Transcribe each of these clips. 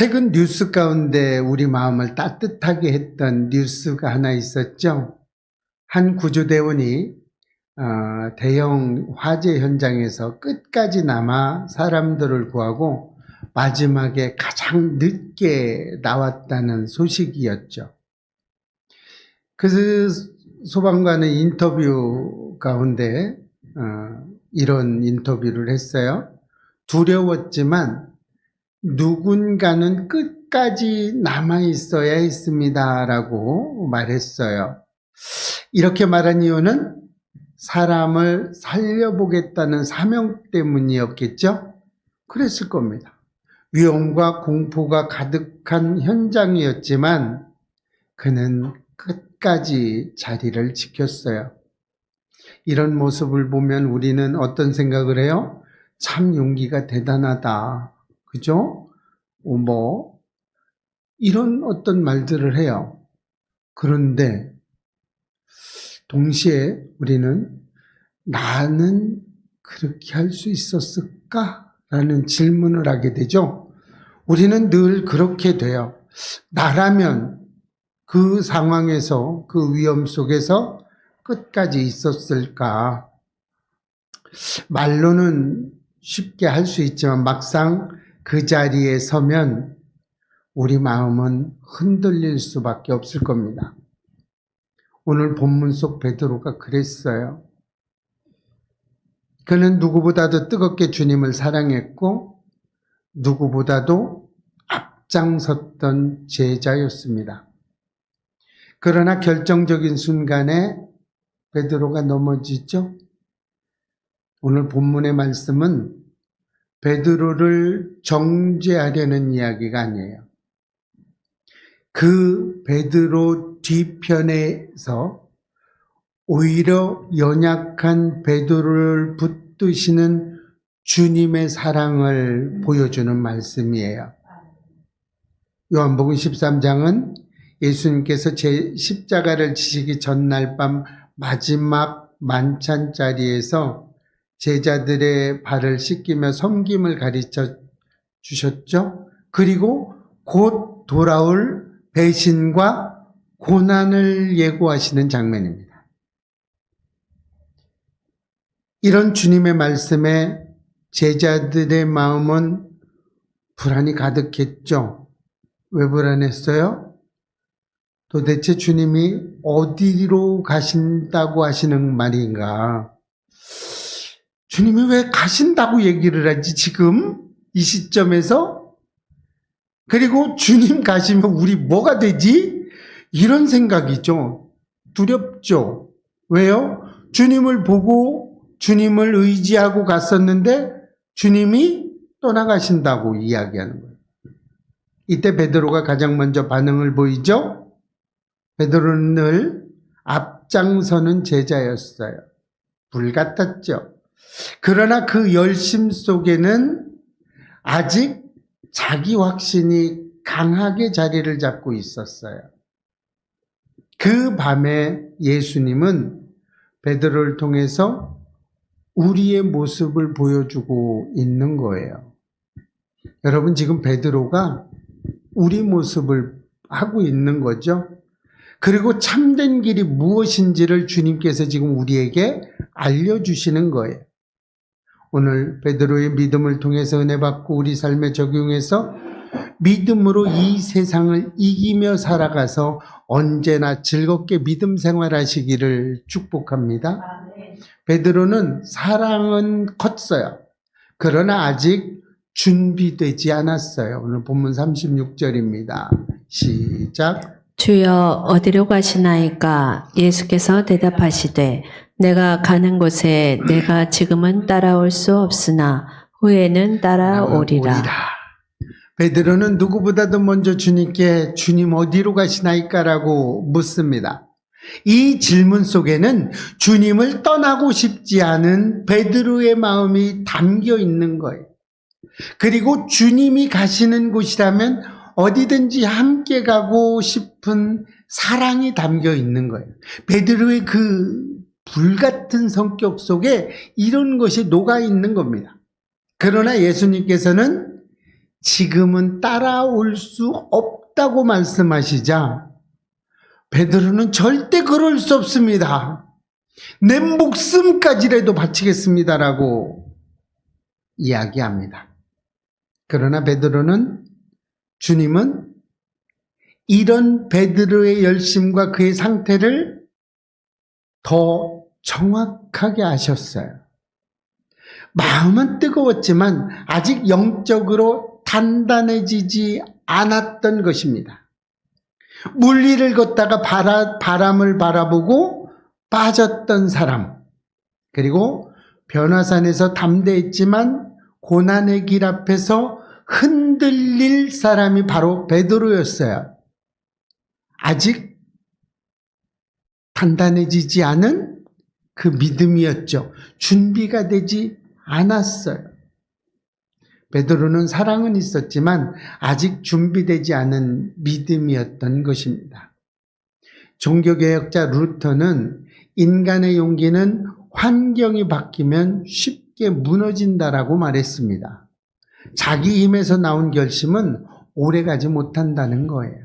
최근 뉴스 가운데 우리 마음을 따뜻하게 했던 뉴스가 하나 있었죠. 한 구조대원이 어, 대형 화재 현장에서 끝까지 남아 사람들을 구하고 마지막에 가장 늦게 나왔다는 소식이었죠. 그 소방관의 인터뷰 가운데 어, 이런 인터뷰를 했어요. 두려웠지만 누군가는 끝까지 남아 있어야 했습니다라고 말했어요. 이렇게 말한 이유는 사람을 살려보겠다는 사명 때문이었겠죠? 그랬을 겁니다. 위험과 공포가 가득한 현장이었지만 그는 끝까지 자리를 지켰어요. 이런 모습을 보면 우리는 어떤 생각을 해요? 참 용기가 대단하다. 그죠? 어, 뭐, 이런 어떤 말들을 해요. 그런데, 동시에 우리는 나는 그렇게 할 수 있었을까? 라는 질문을 하게 되죠. 우리는 늘 그렇게 돼요. 나라면 그 상황에서, 그 위험 속에서 끝까지 있었을까? 말로는 쉽게 할 수 있지만 막상 그 자리에 서면 우리 마음은 흔들릴 수밖에 없을 겁니다. 오늘 본문 속 베드로가 그랬어요. 그는 누구보다도 뜨겁게 주님을 사랑했고 누구보다도 앞장섰던 제자였습니다. 그러나 결정적인 순간에 베드로가 넘어지죠. 오늘 본문의 말씀은 베드로를 정죄하려는 이야기가 아니에요. 그 베드로 뒤편에서 오히려 연약한 베드로를 붙드시는 주님의 사랑을 보여주는 말씀이에요. 요한복음 13장은 예수님께서 제 십자가를 지시기 전날 밤 마지막 만찬 자리에서 제자들의 발을 씻기며 섬김을 가르쳐 주셨죠. 그리고 곧 돌아올 배신과 고난을 예고하시는 장면입니다. 이런 주님의 말씀에 제자들의 마음은 불안이 가득했죠. 왜 불안했어요? 도대체 주님이 어디로 가신다고 하시는 말인가? 주님이 왜 가신다고 얘기를 하지, 지금? 이 시점에서? 그리고 주님 가시면 우리 뭐가 되지? 이런 생각이죠. 두렵죠. 왜요? 주님을 보고 주님을 의지하고 갔었는데 주님이 떠나가신다고 이야기하는 거예요. 이때 베드로가 가장 먼저 반응을 보이죠? 베드로는 늘 앞장서는 제자였어요. 불 같았죠. 그러나 그 열심 속에는 아직 자기 확신이 강하게 자리를 잡고 있었어요. 그 밤에 예수님은 베드로를 통해서 우리의 모습을 보여주고 있는 거예요. 여러분 지금 베드로가 우리 모습을 하고 있는 거죠. 그리고 참된 길이 무엇인지를 주님께서 지금 우리에게 알려주시는 거예요. 오늘 베드로의 믿음을 통해서 은혜 받고 우리 삶에 적용해서 믿음으로 이 세상을 이기며 살아가서 언제나 즐겁게 믿음 생활하시기를 축복합니다. 베드로는 사랑은 컸어요. 그러나 아직 준비되지 않았어요. 오늘 본문 36절입니다. 시작. 주여 어디로 가시나이까 예수께서 대답하시되 내가 가는 곳에 내가 지금은 따라올 수 없으나 후에는 따라오리라. 베드로는 누구보다도 먼저 주님께 주님 어디로 가시나이까라고 묻습니다. 이 질문 속에는 주님을 떠나고 싶지 않은 베드로의 마음이 담겨 있는 거예요. 그리고 주님이 가시는 곳이라면 어디든지 함께 가고 싶은 사랑이 담겨 있는 거예요. 베드로의 그 불같은 성격 속에 이런 것이 녹아 있는 겁니다. 그러나 예수님께서는 지금은 따라올 수 없다고 말씀하시자 베드로는 절대 그럴 수 없습니다. 내 목숨까지라도 바치겠습니다라고 이야기합니다. 그러나 베드로는 주님은 이런 베드로의 열심과 그의 상태를 더 정확하게 아셨어요. 마음은 뜨거웠지만 아직 영적으로 단단해지지 않았던 것입니다. 물리를 걷다가 바라, 바람을 바라보고 빠졌던 사람, 그리고 변화산에서 담대했지만 고난의 길 앞에서 흔들릴 사람이 바로 베드로였어요. 아직 단단해지지 않은 그 믿음이었죠. 준비가 되지 않았어요. 베드로는 사랑은 있었지만 아직 준비되지 않은 믿음이었던 것입니다. 종교개혁자 루터는 인간의 용기는 환경이 바뀌면 쉽게 무너진다라고 말했습니다. 자기 힘에서 나온 결심은 오래가지 못한다는 거예요.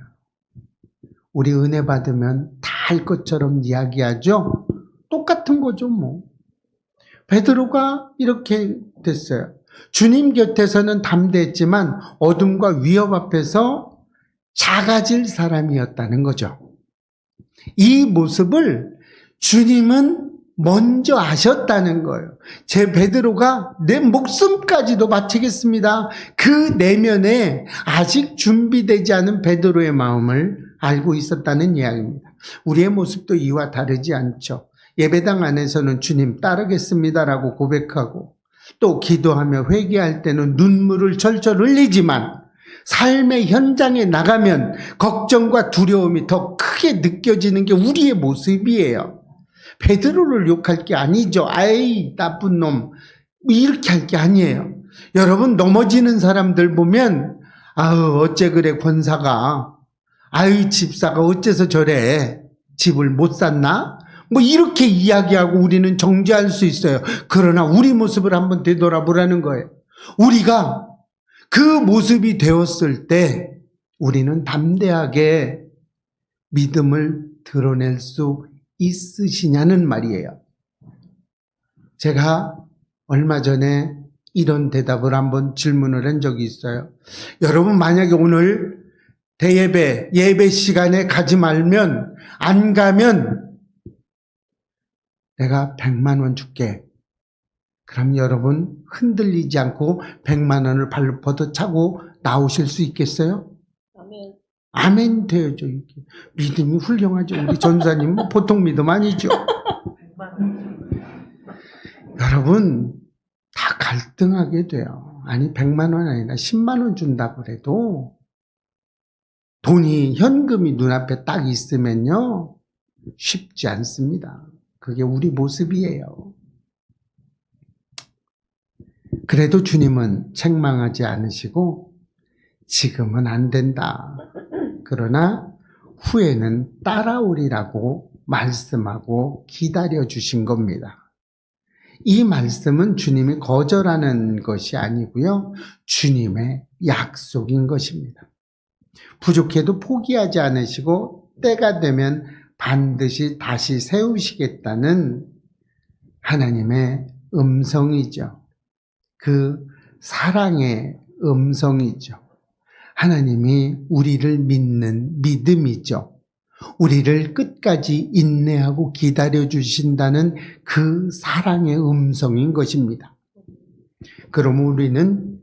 우리 은혜 받으면 다 할 것처럼 이야기하죠? 똑같은 거죠, 뭐. 베드로가 이렇게 됐어요. 주님 곁에서는 담대했지만 어둠과 위협 앞에서 작아질 사람이었다는 거죠. 이 모습을 주님은 먼저 아셨다는 거예요. 제 베드로가 내 목숨까지도 바치겠습니다. 그 내면에 아직 준비되지 않은 베드로의 마음을 알고 있었다는 이야기입니다. 우리의 모습도 이와 다르지 않죠. 예배당 안에서는 주님 따르겠습니다라고 고백하고 또 기도하며 회개할 때는 눈물을 철철 흘리지만 삶의 현장에 나가면 걱정과 두려움이 더 크게 느껴지는 게 우리의 모습이에요. 베드로를 욕할 게 아니죠. 아이 나쁜 놈 이렇게 할 게 아니에요. 여러분 넘어지는 사람들 보면 아우 어째 그래 권사가 아유 집사가 어째서 저래 집을 못 샀나? 뭐 이렇게 이야기하고 우리는 정죄할 수 있어요. 그러나 우리 모습을 한번 되돌아보라는 거예요. 우리가 그 모습이 되었을 때 우리는 담대하게 믿음을 드러낼 수 있으시냐는 말이에요. 제가 얼마 전에 이런 대답을 한번 질문을 한 적이 있어요. 여러분 만약에 오늘 대예배, 예배 시간에 가지 말면, 안 가면 내가 100만 원 줄게. 그럼 여러분 흔들리지 않고 100만 원을 발로 뻗어차고 나오실 수 있겠어요? 아멘 되어죠. 이게. 믿음이 훌륭하죠. 우리 전사님은 보통 믿음 아니죠. 여러분 다 갈등하게 돼요. 아니 100만 원 아니라 10만 원 준다고 그래도 돈이 현금이 눈앞에 딱 있으면요 쉽지 않습니다. 그게 우리 모습이에요. 그래도 주님은 책망하지 않으시고 지금은 안 된다. 그러나 후에는 따라오리라고 말씀하고 기다려 주신 겁니다. 이 말씀은 주님이 거절하는 것이 아니고요. 주님의 약속인 것입니다. 부족해도 포기하지 않으시고 때가 되면 반드시 다시 세우시겠다는 하나님의 음성이죠. 그 사랑의 음성이죠. 하나님이 우리를 믿는 믿음이죠. 우리를 끝까지 인내하고 기다려 주신다는 그 사랑의 음성인 것입니다. 그럼 우리는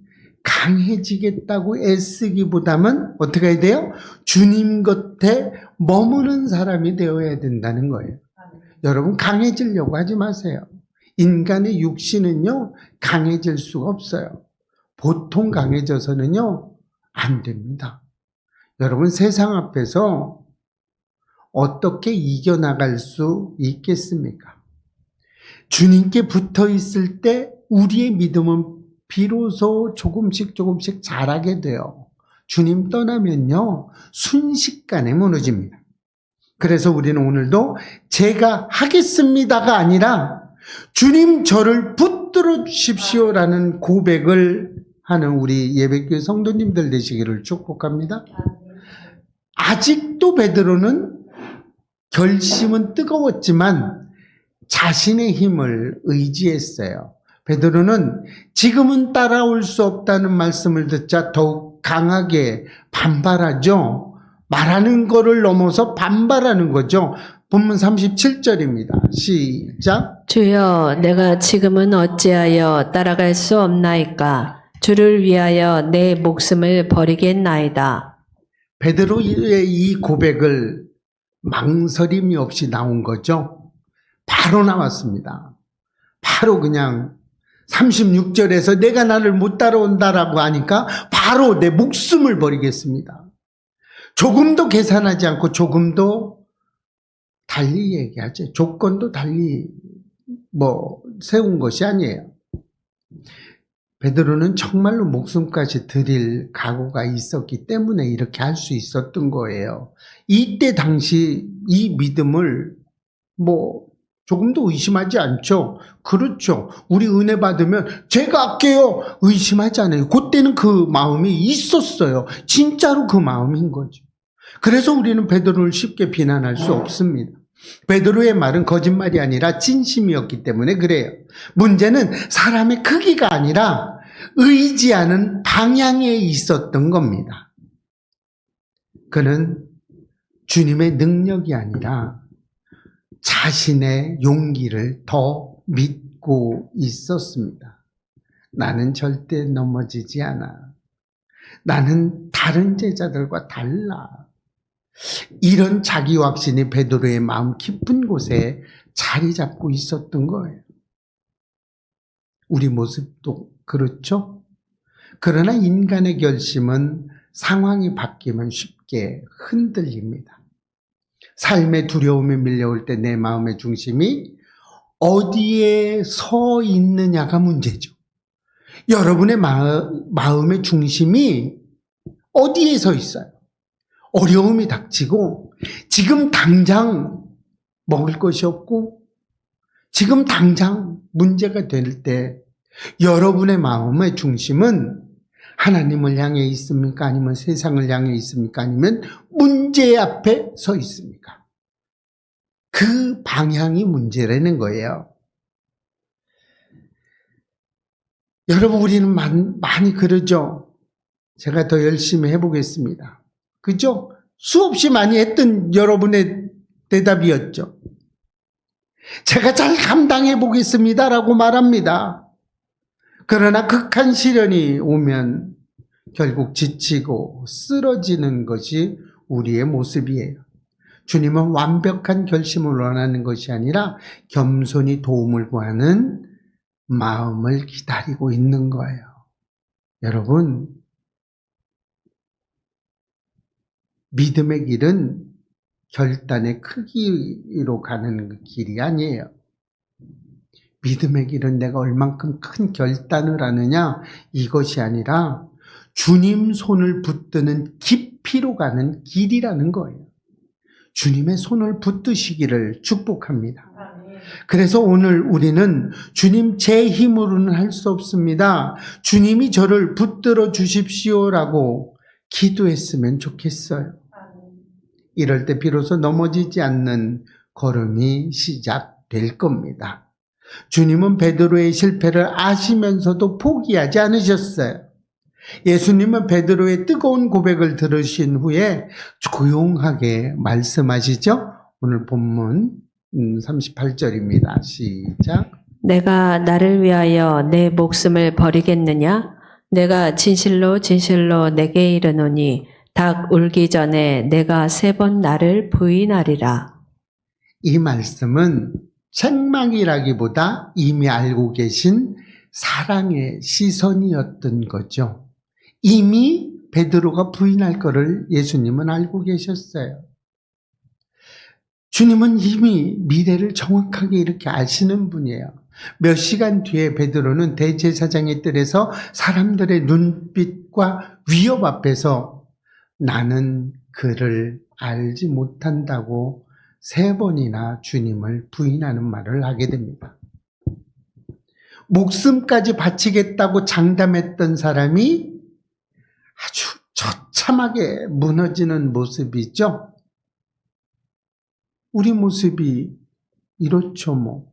강해지겠다고 애쓰기보다는 어떻게 해야 돼요? 주님 곁에 머무는 사람이 되어야 된다는 거예요. 여러분 강해지려고 하지 마세요. 인간의 육신은요 강해질 수가 없어요. 보통 강해져서는요 안 됩니다. 여러분 세상 앞에서 어떻게 이겨나갈 수 있겠습니까? 주님께 붙어 있을 때 우리의 믿음은 비로소 조금씩 조금씩 자라게 돼요. 주님 떠나면요, 순식간에 무너집니다. 그래서 우리는 오늘도 제가 하겠습니다가 아니라 주님 저를 붙들어 주십시오라는 고백을 하는 우리 예배교회 성도님들 되시기를 축복합니다. 아직도 베드로는 결심은 뜨거웠지만 자신의 힘을 의지했어요. 베드로는 지금은 따라올 수 없다는 말씀을 듣자 더욱 강하게 반발하죠. 말하는 거를 넘어서 반발하는 거죠. 본문 37절입니다. 시작. 주여 내가 지금은 어찌하여 따라갈 수 없나이까 주를 위하여 내 목숨을 버리겠나이다. 베드로의 이 고백을 망설임이 없이 나온 거죠. 바로 나왔습니다. 바로 그냥 36절에서 내가 나를 못 따라온다라고 하니까 바로 내 목숨을 버리겠습니다. 조금도 계산하지 않고 조금도 달리 얘기하죠. 조건도 달리 뭐 세운 것이 아니에요. 베드로는 정말로 목숨까지 드릴 각오가 있었기 때문에 이렇게 할 수 있었던 거예요. 이때 당시 이 믿음을 뭐 조금도 의심하지 않죠. 그렇죠. 우리 은혜 받으면 제가 할게요. 의심하지 않아요. 그때는 그 마음이 있었어요. 진짜로 그 마음인 거죠. 그래서 우리는 베드로를 쉽게 비난할 수 없습니다. 베드로의 말은 거짓말이 아니라 진심이었기 때문에 그래요. 문제는 사람의 크기가 아니라 의지하는 방향에 있었던 겁니다. 그는 주님의 능력이 아니라 자신의 용기를 더 믿고 있었습니다. 나는 절대 넘어지지 않아. 나는 다른 제자들과 달라. 이런 자기 확신이 베드로의 마음 깊은 곳에 자리 잡고 있었던 거예요. 우리 모습도 그렇죠? 그러나 인간의 결심은 상황이 바뀌면 쉽게 흔들립니다. 삶의 두려움이 밀려올 때 내 마음의 중심이 어디에 서 있느냐가 문제죠. 여러분의 마, 마음 의 중심이 어디에 서 있어요? 어려움이 닥치고 지금 당장 먹을 것이 없고 지금 당장 문제가 될 때 여러분의 마음의 중심은 하나님을 향해 있습니까? 아니면 세상을 향해 있습니까? 아니면 문제 앞에 서 있습니까? 그 방향이 문제라는 거예요. 여러분, 우리는 많, 많이 그러죠? 제가 더 열심히 해보겠습니다. 그죠? 수없이 많이 했던 여러분의 대답이었죠. 제가 잘 감당해 보겠습니다라고 말합니다. 그러나 극한 시련이 오면 결국 지치고 쓰러지는 것이 우리의 모습이에요. 주님은 완벽한 결심을 원하는 것이 아니라 겸손히 도움을 구하는 마음을 기다리고 있는 거예요. 여러분, 믿음의 길은 결단의 크기로 가는 그 길이 아니에요. 믿음의 길은 내가 얼만큼 큰 결단을 하느냐 이것이 아니라 주님 손을 붙드는 깊이로 가는 길이라는 거예요. 주님의 손을 붙드시기를 축복합니다. 그래서 오늘 우리는 주님 제 힘으로는 할 수 없습니다. 주님이 저를 붙들어 주십시오라고 기도했으면 좋겠어요. 이럴 때 비로소 넘어지지 않는 걸음이 시작될 겁니다. 주님은 베드로의 실패를 아시면서도 포기하지 않으셨어요. 예수님은 베드로의 뜨거운 고백을 들으신 후에 조용하게 말씀하시죠. 오늘 본문 38절입니다. 시작. 내가 나를 위하여 내 목숨을 버리겠느냐? 내가 진실로 진실로 내게 이르노니 닭 울기 전에 내가 세 번 나를 부인하리라. 이 말씀은 책망이라기보다 이미 알고 계신 사랑의 시선이었던 거죠. 이미 베드로가 부인할 것을 예수님은 알고 계셨어요. 주님은 이미 미래를 정확하게 이렇게 아시는 분이에요. 몇 시간 뒤에 베드로는 대제사장의 뜰에서 사람들의 눈빛과 위협 앞에서 나는 그를 알지 못한다고 세 번이나 주님을 부인하는 말을 하게 됩니다. 목숨까지 바치겠다고 장담했던 사람이 아주 처참하게 무너지는 모습이죠. 우리 모습이 이렇죠, 뭐.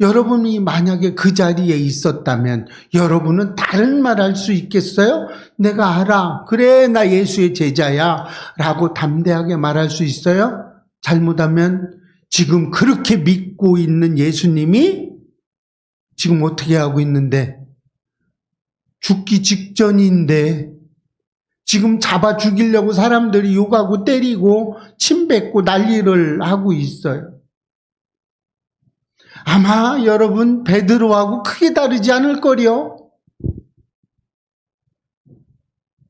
여러분이 만약에 그 자리에 있었다면 여러분은 다른 말 할 수 있겠어요? 내가 알아. 그래, 나 예수의 제자야. 라고 담대하게 말할 수 있어요? 잘못하면 지금 그렇게 믿고 있는 예수님이 지금 어떻게 하고 있는데 죽기 직전인데 지금 잡아 죽이려고 사람들이 욕하고 때리고 침 뱉고 난리를 하고 있어요. 아마 여러분 베드로하고 크게 다르지 않을 거요.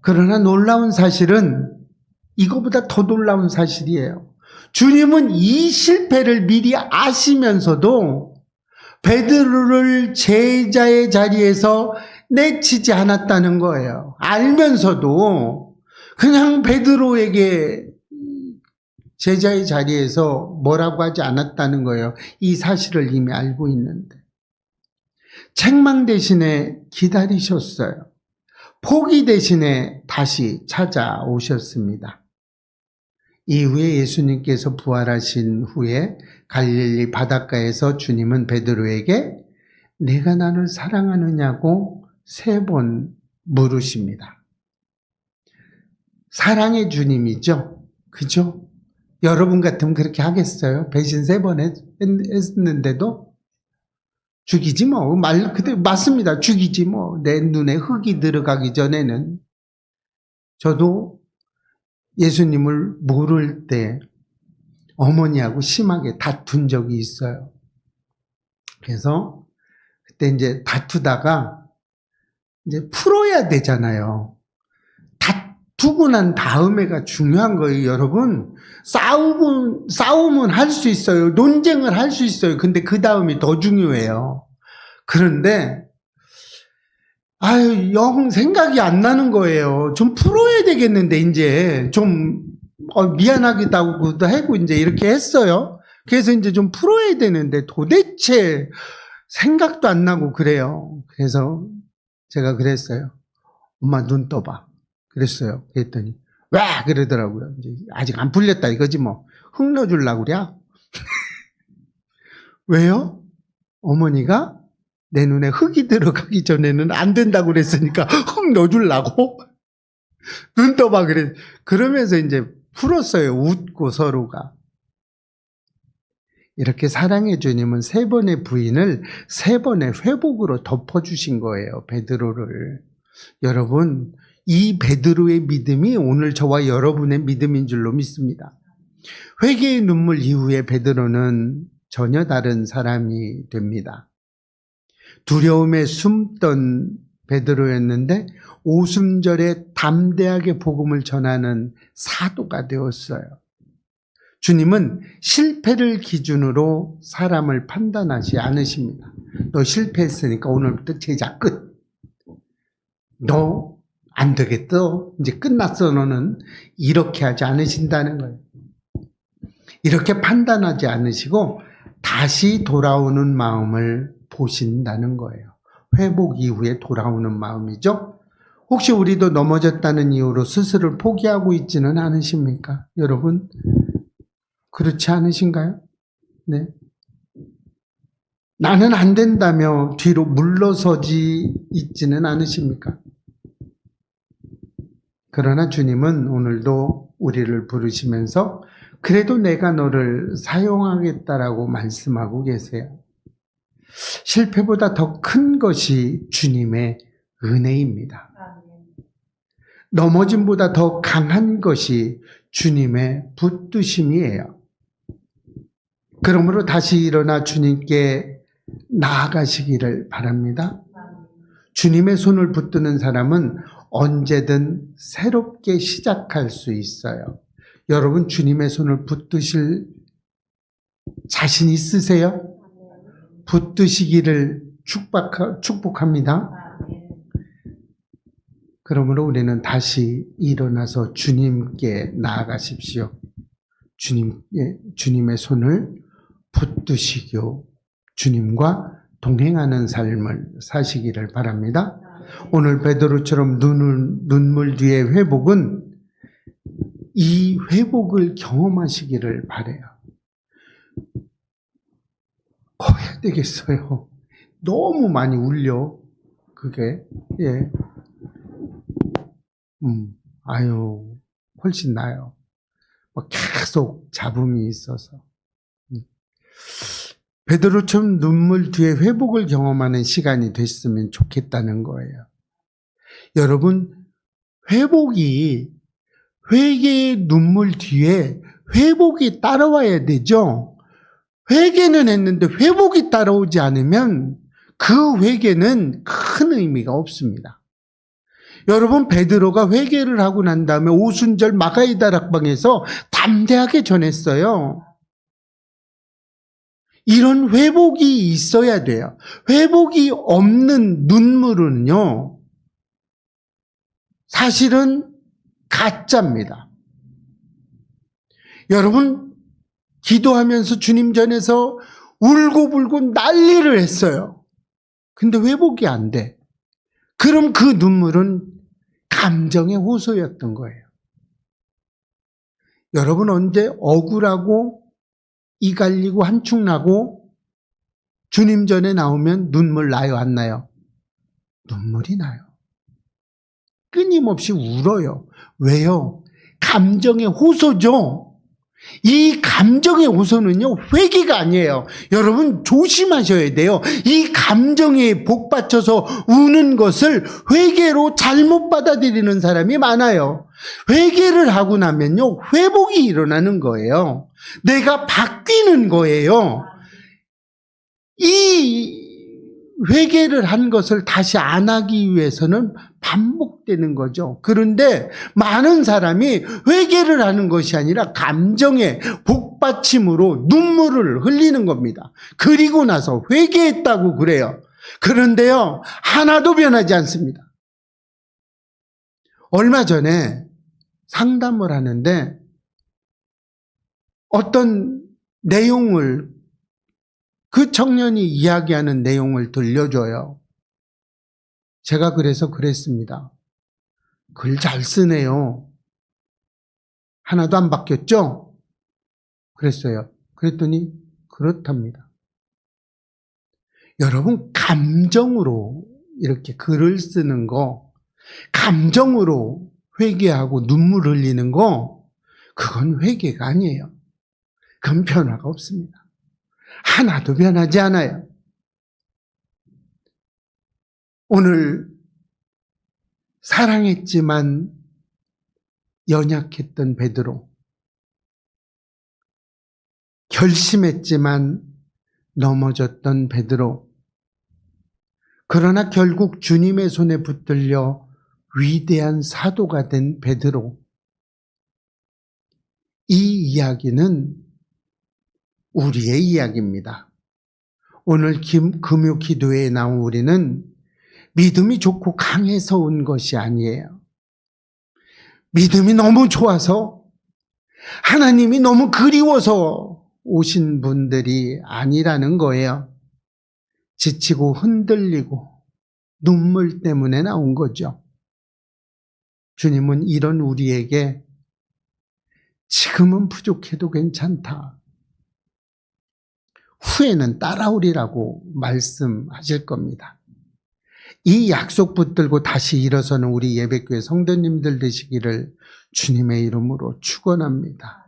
그러나 놀라운 사실은 이거보다 더 놀라운 사실이에요. 주님은 이 실패를 미리 아시면서도 베드로를 제자의 자리에서 내치지 않았다는 거예요. 알면서도 그냥 베드로에게 제자의 자리에서 뭐라고 하지 않았다는 거예요. 이 사실을 이미 알고 있는데. 책망 대신에 기다리셨어요. 포기 대신에 다시 찾아오셨습니다. 이후에 예수님께서 부활하신 후에 갈릴리 바닷가에서 주님은 베드로에게 내가 나를 사랑하느냐고 세 번 물으십니다. 사랑의 주님이죠. 그죠? 여러분 같으면 그렇게 하겠어요? 배신 세 번 했는데도 죽이지 뭐. 말, 그대 맞습니다. 죽이지 뭐. 내 눈에 흙이 들어가기 전에는. 저도 예수님을 모를 때 어머니하고 심하게 다툰 적이 있어요. 그래서 그때 이제 다투다가 이제 풀어야 되잖아요. 다투고 난 다음에가 중요한 거예요, 여러분. 싸우고, 싸움은 할 수 있어요. 논쟁을 할 수 있어요. 근데 그 다음이 더 중요해요. 그런데, 아유, 영 생각이 안 나는 거예요. 좀 풀어야 되겠는데, 이제. 좀, 어, 미안하기도 하고, 하고, 이제 이렇게 했어요. 그래서 이제 좀 풀어야 되는데, 도대체 생각도 안 나고 그래요. 그래서 제가 그랬어요. 엄마 눈 떠봐. 그랬어요. 그랬더니, 왜? 그러더라고요. 이제 아직 안 풀렸다 이거지 뭐. 흙 넣어 주려고 그래? 왜요? 어머니가 내 눈에 흙이 들어가기 전에는 안 된다고 그랬으니까 흙 넣어 주려고? 눈 떠봐 그래. 그러면서 이제 풀었어요. 웃고 서로가. 이렇게 사랑의 주님은 세 번의 부인을 세 번의 회복으로 덮어주신 거예요. 베드로를. 여러분, 이 베드로의 믿음이 오늘 저와 여러분의 믿음인 줄로 믿습니다. 회개의 눈물 이후에 베드로는 전혀 다른 사람이 됩니다. 두려움에 숨던 베드로였는데 오순절에 담대하게 복음을 전하는 사도가 되었어요. 주님은 실패를 기준으로 사람을 판단하지 않으십니다. 너 실패했으니까 오늘부터 제자 끝. 너 안 되겠어. 이제 끝났어, 너는. 이렇게 하지 않으신다는 거예요. 이렇게 판단하지 않으시고 다시 돌아오는 마음을 보신다는 거예요. 회복 이후에 돌아오는 마음이죠. 혹시 우리도 넘어졌다는 이유로 스스로를 포기하고 있지는 않으십니까? 여러분, 그렇지 않으신가요? 네. 나는 안 된다며 뒤로 물러서지 있지는 않으십니까? 그러나 주님은 오늘도 우리를 부르시면서 그래도 내가 너를 사용하겠다라고 말씀하고 계세요. 실패보다 더 큰 것이 주님의 은혜입니다. 넘어짐보다 더 강한 것이 주님의 붙드심이에요. 그러므로 다시 일어나 주님께 나아가시기를 바랍니다. 주님의 손을 붙드는 사람은 언제든 새롭게 시작할 수 있어요. 여러분 주님의 손을 붙드실 자신 있으세요? 붙드시기를 축복, 축복합니다. 그러므로 우리는 다시 일어나서 주님께 나아가십시오. 주님, 주님의 손을 붙드시고 주님과 동행하는 삶을 사시기를 바랍니다. 오늘 베드로처럼 눈을, 눈물 뒤의 회복은 이 회복을 경험하시기를 바래요. 어, 해야 되겠어요. 너무 많이 울려. 그게, 예. 음, 아유, 훨씬 나요. 뭐 계속 잡음이 있어서. 음. 베드로처럼 눈물 뒤에 회복을 경험하는 시간이 됐으면 좋겠다는 거예요. 여러분, 회복이, 회개의 눈물 뒤에 회복이 따라와야 되죠? 회개는 했는데 회복이 따라오지 않으면 그 회개는 큰 의미가 없습니다. 여러분 베드로가 회개를 하고 난 다음에 오순절 마가이다 락방에서 담대하게 전했어요. 이런 회복이 있어야 돼요. 회복이 없는 눈물은요. 사실은 가짜입니다. 여러분 기도하면서 주님 전에서 울고불고 난리를 했어요. 근데 회복이 안 돼. 그럼 그 눈물은 감정의 호소였던 거예요. 여러분 언제 억울하고 이 갈리고 한축 나고 주님 전에 나오면 눈물 나요 안 나요? 눈물이 나요. 끊임없이 울어요. 왜요? 감정의 호소죠. 이 감정의 호소는요, 회개가 아니에요. 여러분, 조심하셔야 돼요. 이 감정에 복받쳐서 우는 것을 회개로 잘못 받아들이는 사람이 많아요. 회개를 하고 나면요, 회복이 일어나는 거예요. 내가 바뀌는 거예요. 이 회개를 한 것을 다시 안 하기 위해서는 반복되는 거죠. 그런데 많은 사람이 회개를 하는 것이 아니라 감정의 복받침으로 눈물을 흘리는 겁니다. 그리고 나서 회개했다고 그래요. 그런데요, 하나도 변하지 않습니다. 얼마 전에 상담을 하는데 어떤 내용을 그 청년이 이야기하는 내용을 들려줘요. 제가 그래서 그랬습니다. 글 잘 쓰네요. 하나도 안 바뀌었죠? 그랬어요. 그랬더니 그렇답니다. 여러분, 감정으로 이렇게 글을 쓰는 거, 감정으로 회개하고 눈물 흘리는 거, 그건 회개가 아니에요. 그건 변화가 없습니다. 하나도 변하지 않아요. 오늘 사랑했지만 연약했던 베드로, 결심했지만 넘어졌던 베드로, 그러나 결국 주님의 손에 붙들려 위대한 사도가 된 베드로. 이 이야기는 우리의 이야기입니다. 오늘 김, 금요 기도회에 나온 우리는 믿음이 좋고 강해서 온 것이 아니에요. 믿음이 너무 좋아서 하나님이 너무 그리워서 오신 분들이 아니라는 거예요. 지치고 흔들리고 눈물 때문에 나온 거죠. 주님은 이런 우리에게 지금은 부족해도 괜찮다. 후에는 따라오리라고 말씀하실 겁니다. 이 약속 붙들고 다시 일어서는 우리 예배교회 성도님들 되시기를 주님의 이름으로 축원합니다.